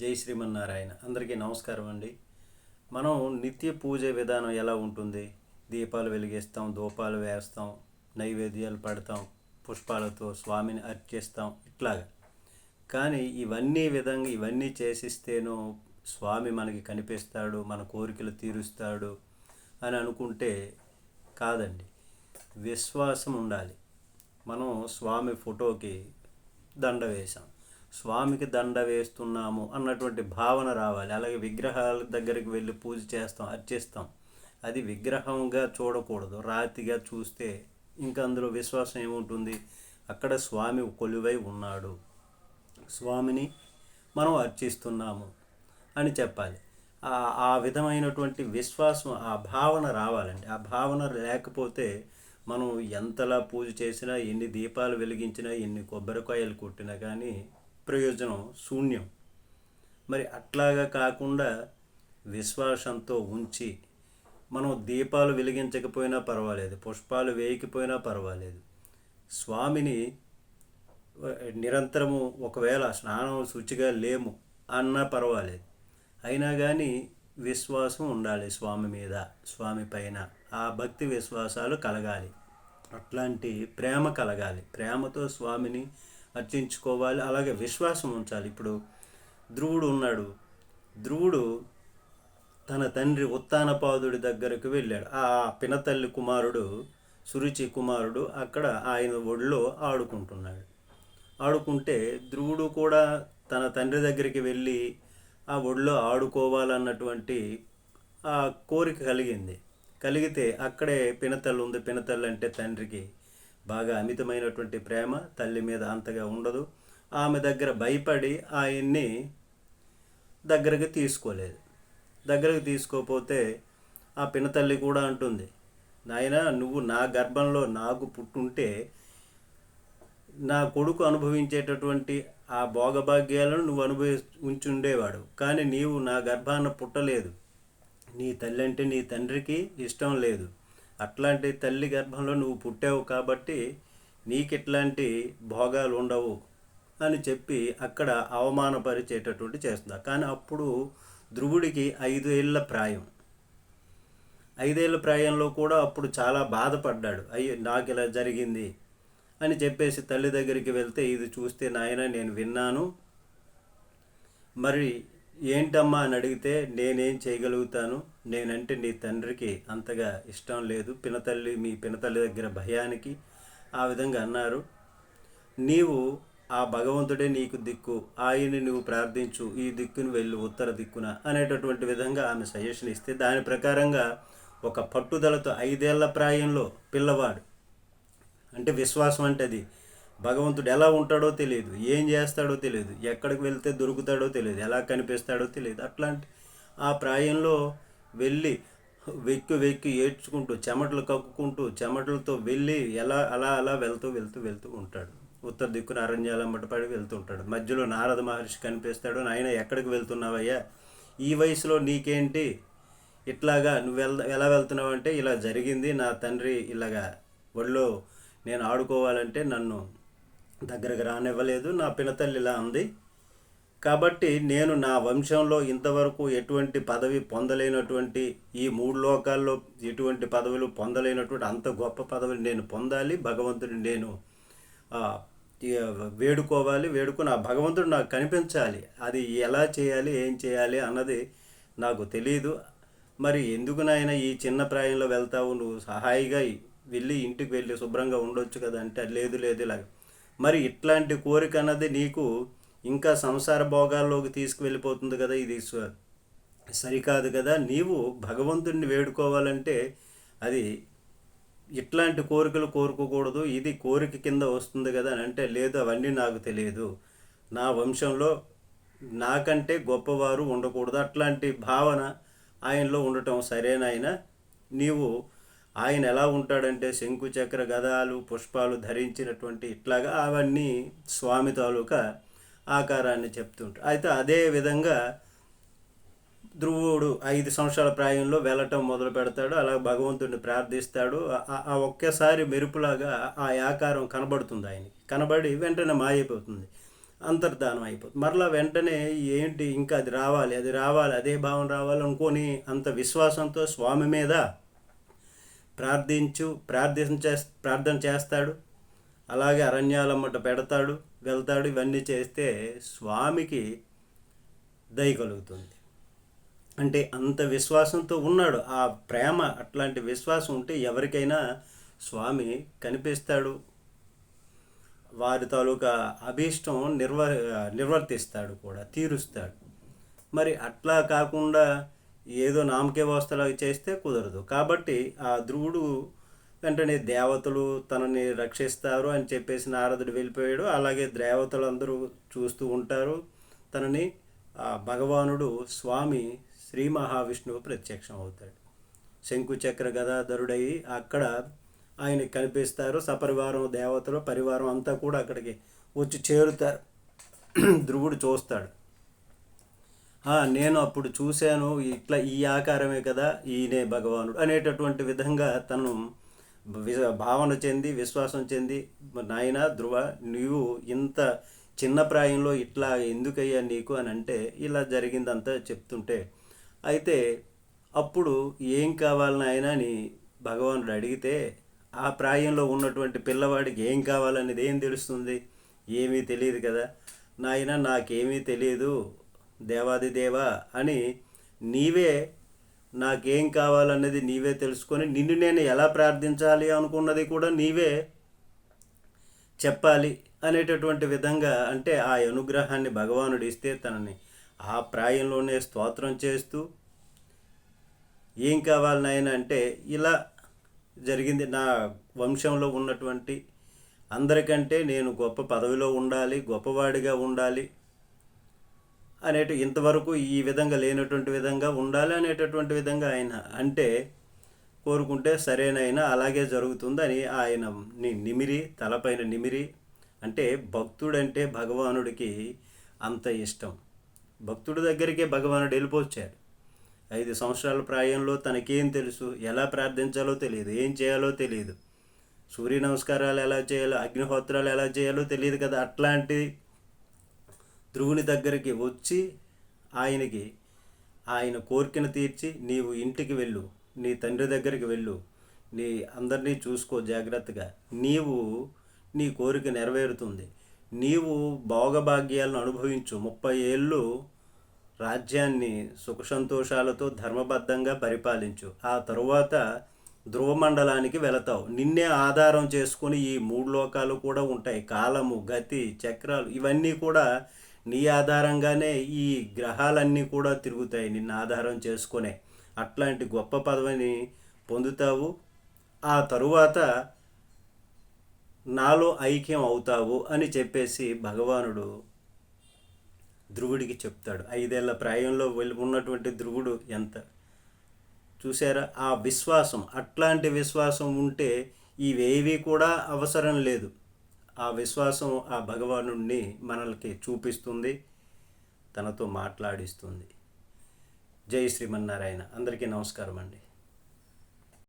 జై శ్రీమన్నారాయణ. అందరికీ నమస్కారం అండి. మనం నిత్య పూజ విధానం ఎలా ఉంటుంది? దీపాలు వెలిగిస్తాం దూపాలు వేస్తాం నైవేద్యాలు పెడతాం పుష్పాలతో స్వామిని అర్చిస్తాం ఇట్లాగా. కానీ ఇవన్నీ విధంగా ఇవన్నీ చేసిస్తేనో స్వామి మనకి కనిపిస్తాడు మన కోరికలు తీరుస్తాడు అని అనుకుంటే కాదండి. విశ్వాసం ఉండాలి. మనం స్వామి ఫోటోకి దండ వేసాం స్వామికి దండ వేస్తున్నాము అన్నటువంటి భావన రావాలి. అలాగే విగ్రహాల దగ్గరికి వెళ్ళి పూజ చేస్తాం అర్చిస్తాం. అది విగ్రహంగా చూడకూడదు. రాతిగా చూస్తే ఇంకా అందులో విశ్వాసం ఏముంటుంది? అక్కడ స్వామి కొలువై ఉన్నాడు. స్వామిని మనం అర్చిస్తున్నాము అని చెప్పాలి. ఆ విధమైనటువంటి విశ్వాసం ఆ భావన రావాలండి. ఆ భావన లేకపోతే మనం ఎంతలా పూజ చేసినా ఎన్ని దీపాలు వెలిగించినా ఎన్ని కొబ్బరికాయలు కొట్టినా కానీ ప్రయోజనం శూన్యం. మరి అట్లాగా కాకుండా విశ్వాసంతో ఉంచి మనం దీపాలు వెలిగించకపోయినా పర్వాలేదు పుష్పాలు వేయకపోయినా పర్వాలేదు. స్వామిని నిరంతరము ఒకవేళ స్నానం శుచిగా లేము అన్నా పర్వాలేదు. అయినా కానీ విశ్వాసం ఉండాలి స్వామి మీద స్వామి పైన. ఆ భక్తి విశ్వాసాలు కలగాలి. అట్లాంటి ప్రేమ కలగాలి. ప్రేమతో స్వామిని అర్చించుకోవాలి అలాగే విశ్వాసం ఉంచాలి. ఇప్పుడు ధ్రువుడు ఉన్నాడు. ధ్రువుడు తన తండ్రి ఉత్తానపాదుడి దగ్గరకు వెళ్ళాడు. ఆ పినతల్లి కుమారుడు సురుచి కుమారుడు అక్కడ ఆయన ఒడిలో ఆడుకుంటున్నాడు. ఆడుకుంటే ధ్రువుడు కూడా తన తండ్రి దగ్గరికి వెళ్ళి ఆ ఒడిలో ఆడుకోవాలన్నటువంటి ఆ కోరిక కలిగింది. కలిగితే అక్కడే పినతల్లి ఉంది. పినతల్లి అంటే తండ్రికి బాగా అమితమైనటువంటి ప్రేమ తల్లి మీద అంతగా ఉండదు. ఆమె దగ్గర భయపడి ఆయన్ని దగ్గరకు తీసుకోలేదు. దగ్గరకు తీసుకోపోతే ఆ పినతల్లి కూడా అంటుంది నాయన నువ్వు నా గర్భంలో నాకు పుట్టుంటే నా కొడుకు అనుభవించేటటువంటి ఆ భోగభాగ్యాలను నువ్వు అనుభవి ఉంచుండేవాడు. కానీ నీవు నా గర్భాన పుట్టలేదు. నీ తల్లి అంటే నీ తండ్రికి ఇష్టం లేదు. అట్లాంటి తల్లి గర్భంలో నువ్వు పుట్టావు కాబట్టి నీకు ఇట్లాంటి భోగాలు ఉండవు అని చెప్పి అక్కడ అవమానపరిచేటటువంటి చేస్తుంది కానీ అప్పుడు ధ్రువుడికి ఐదు ఏళ్ళ ప్రాయం. ఐదేళ్ళ ప్రాయంలో కూడా అప్పుడు చాలా బాధపడ్డాడు. అయ్యో నాకు ఇలా జరిగింది అని చెప్పేసి తల్లి దగ్గరికి వెళ్తే ఇది చూస్తే నాయన నేను విన్నాను. మరి ఏంటమ్మా అని అడిగితే నేనేం చేయగలుగుతాను? నేనంటే నీ తండ్రికి అంతగా ఇష్టం లేదు. పినతల్లి మీ పినతల్లి దగ్గర భయానికి ఆ విధంగా అన్నారు. నీవు ఆ భగవంతుడే నీకు దిక్కు. ఆయన్ని నువ్వు ప్రార్థించు. ఈ దిక్కును వెళ్ళు ఉత్తర దిక్కున అనేటటువంటి విధంగా ఆమె సజెషన్ ఇస్తే దాని ప్రకారంగా ఒక పట్టుదలతో ఐదేళ్ళ ప్రాయంలో పిల్లవాడు. అంటే విశ్వాసం అంటే అది. భగవంతుడు ఎలా ఉంటాడో తెలియదు ఏం చేస్తాడో తెలియదు ఎక్కడికి వెళ్తే దొరుకుతాడో తెలియదు ఎలా కనిపిస్తాడో తెలియదు. అట్లాంటి ఆ ప్రాయంలో వెళ్ళి వెక్కి వెక్కి ఏడ్చుకుంటూ చెమటలు కక్కుకుంటూ చెమటలతో వెళ్ళి ఎలా అలా అలా వెళ్తూ వెళ్తూ వెళ్తూ ఉంటాడు. ఉత్తర దిక్కున అరణ్యాలమ్మట పడి వెళ్తూ ఉంటాడు. మధ్యలో నారద మహర్షి కనిపిస్తాడు నాయన ఎక్కడికి వెళ్తున్నావయ్యా? ఈ వయసులో నీకేంటి? ఇట్లాగా నువ్వు వెళ్ ఎలా వెళ్తున్నావు అంటే ఇలా జరిగింది నా తండ్రి ఇలాగా ఒళ్ళో నేను ఆడుకోవాలంటే నన్ను దగ్గరకు రానివ్వలేదు నా పినతల్లి ఇలా ఉంది కాబట్టి నేను నా వంశంలో ఇంతవరకు ఎటువంటి పదవి పొందలేనటువంటి ఈ మూడు లోకాల్లో ఎటువంటి పదవులు పొందలేనటువంటి అంత గొప్ప పదవిని నేను పొందాలి భగవంతుడిని నేను వేడుకోవాలి వేడుకుని ఆ భగవంతుడు నాకు కనిపించాలి. అది ఎలా చేయాలి ఏం చేయాలి అన్నది నాకు తెలియదు మరి ఎందుకు నాయన ఈ చిన్న ప్రాయంలో వెళ్తావు? నువ్వు సహాయిగా వెళ్ళి ఇంటికి వెళ్ళి శుభ్రంగా ఉండొచ్చు కదా అంటే లేదు లేదు ఇలాగ మరి ఇట్లాంటి కోరిక అన్నది నీకు ఇంకా సంసార భోగాల్లోకి తీసుకువెళ్ళిపోతుంది కదా ఇది సరికాదు కదా? నీవు భగవంతుడిని వేడుకోవాలంటే అది ఇట్లాంటి కోరికలు కోరుకోకూడదు. ఇది కోరిక కింద వస్తుంది కదా అని అంటే లేదు అవన్నీ నాకు తెలియదు. నా వంశంలో నాకంటే గొప్పవారు ఉండకూడదు. అట్లాంటి భావన ఆయనలో ఉండటం సరేనాయన? నీవు ఆయన ఎలా ఉంటాడంటే శంకు చక్ర గదాలు పుష్పాలు ధరించినటువంటి ఇట్లాగా అవన్నీ స్వామి తాలూకా ఆకారాన్ని చెప్తుంటారు. అయితే అదే విధంగా ధ్రువుడు ఐదు సంవత్సరాల ప్రాయంలో వెళ్ళటం మొదలు పెడతాడు అలా భగవంతుడిని ప్రార్థిస్తాడు. ఆ ఒక్కసారి మెరుపులాగా ఆ ఆకారం కనబడుతుంది ఆయనకి. కనబడి వెంటనే మాయైపోతుంది అంతర్ధానం అయిపోతుంది. మరలా వెంటనే ఏంటి ఇంకా అది రావాలి అది రావాలి అదే భావం రావాలి అనుకొని అంత విశ్వాసంతో స్వామి మీద ప్రార్థించు ప్రార్థన చే ప్రార్థన చేస్తాడు. అలాగే అరణ్యాలమ్మట పెడతాడు వెళ్తాడు. ఇవన్నీ చేస్తే స్వామికి దయ కలుగుతుంది. అంటే అంత విశ్వాసంతో ఉన్నాడు. ఆ ప్రేమ అట్లాంటి విశ్వాసం ఉంటే ఎవరికైనా స్వామి కనిపిస్తాడు. వారి తాలూకా అభీష్టం నిర్వ నిర్వర్తిస్తాడు కూడా తీరుస్తాడు. మరి అట్లా కాకుండా ఏదో నామకే వ్యవస్థలో చేస్తే కుదరదు. కాబట్టి ఆ ధ్రువుడు వెంటనే దేవతలు తనని రక్షిస్తారు అని చెప్పేసి నారదుడు వెళ్ళిపోయాడు. అలాగే దేవతలు అందరూ చూస్తూ ఉంటారు. తనని ఆ భగవానుడు స్వామి శ్రీ మహావిష్ణువు ప్రత్యక్షం అవుతాడు. శంకుచక్ర గదాధరుడై అక్కడ ఆయన కనిపిస్తారు. సపరివారం దేవతలు పరివారం అంతా కూడా అక్కడికి వచ్చి చేరుతారు. ధ్రువుడు చూస్తాడు. నేను అప్పుడు చూశాను ఇట్లా ఈ ఆకారమే కదా ఈయనే భగవానుడు అనేటటువంటి విధంగా తను భావన చెంది విశ్వాసం చెంది నాయన ధ్రువ నీవు ఇంత చిన్న ప్రాయంలో ఇట్లా ఎందుకయ్యా నీకు అని అంటే ఇలా జరిగిందంతా చెప్తుంటే అయితే అప్పుడు ఏం కావాలి నాయన అని భగవానుడు అడిగితే ఆ ప్రాయంలో ఉన్నటువంటి పిల్లవాడికి ఏం కావాలనేది ఏం తెలుస్తుంది? ఏమీ తెలియదు కదా. నాయన నాకేమీ తెలియదు. దేవాది దేవా అని నీవే నాకేం కావాలన్నది నీవే తెలుసుకొని నిన్ను నేను ఎలా ప్రార్థించాలి అనుకున్నది కూడా నీవే చెప్పాలి అనేటటువంటి విధంగా అంటే ఆ అనుగ్రహాన్ని భగవానుడు ఇస్తే తనని ఆ ప్రాయంలోనే స్తోత్రం చేస్తూ ఏం కావాలి నాయన? అంటే ఇలా జరిగింది నా వంశంలో ఉన్నటువంటి అందరికంటే నేను గొప్ప పదవిలో ఉండాలి గొప్పవాడిగా ఉండాలి అనేటు ఇంతవరకు ఈ విధంగా లేనటువంటి విధంగా ఉండాలి అనేటటువంటి విధంగా ఆయన అంటే కోరుకుంటే సరేనైనా అలాగే జరుగుతుందని ఆయన నిమిరి తలపైన నిమిరి అంటే భక్తుడంటే భగవానుడికి అంత ఇష్టం. భక్తుడి దగ్గరికే భగవానుడు వెళ్ళిపోచ్చాడు. ఐదు సంవత్సరాల ప్రాయంలో తనకేం తెలుసు? ఎలా ప్రార్థించాలో తెలియదు. ఏం చేయాలో తెలియదు. సూర్య నమస్కారాలు ఎలా చేయాలో అగ్నిహోత్రాలు ఎలా చేయాలో తెలియదు కదా. అట్లాంటి ధ్రువుని దగ్గరికి వచ్చి ఆయనకి ఆయన కోరికను తీర్చి నీవు ఇంటికి వెళ్ళు నీ తండ్రి దగ్గరికి వెళ్ళు నీ అందరినీ చూసుకో జాగ్రత్తగా. నీవు నీ కోరిక నెరవేరుతుంది. నీవు భోగభాగ్యాలను అనుభవించు. ముప్పై ఏళ్ళు రాజ్యాన్ని సుఖ సంతోషాలతో ధర్మబద్ధంగా పరిపాలించు. ఆ తరువాత ధ్రువమండలానికి వెళతావు. నిన్నే ఆధారం చేసుకుని ఈ మూడు లోకాలు కూడా ఉంటాయి. కాలము గతి చక్రాలు ఇవన్నీ కూడా నీ ఆధారంగానే ఈ గ్రహాలన్నీ కూడా తిరుగుతాయి నిన్ను ఆధారం చేసుకునే. అట్లాంటి గొప్ప పదవిని పొందుతావు. ఆ తరువాత నాలో ఐక్యం అవుతావు అని చెప్పేసి భగవానుడు ధ్రువుడికి చెప్తాడు. ఐదేళ్ళ ప్రాయంలో వెళ్ళి ఉన్నటువంటి ధ్రువుడు ఎంత? చూసారా ఆ విశ్వాసం అట్లాంటి విశ్వాసం ఉంటే ఇవేవి కూడా అవసరం లేదు. ఆ విశ్వాసం ఆ భగవాను మనల్కి చూపిస్తుంది తనతో మాట్లాడిస్తుంది. జై శ్రీమన్నారాయణ. అందరికీ నమస్కారం అండి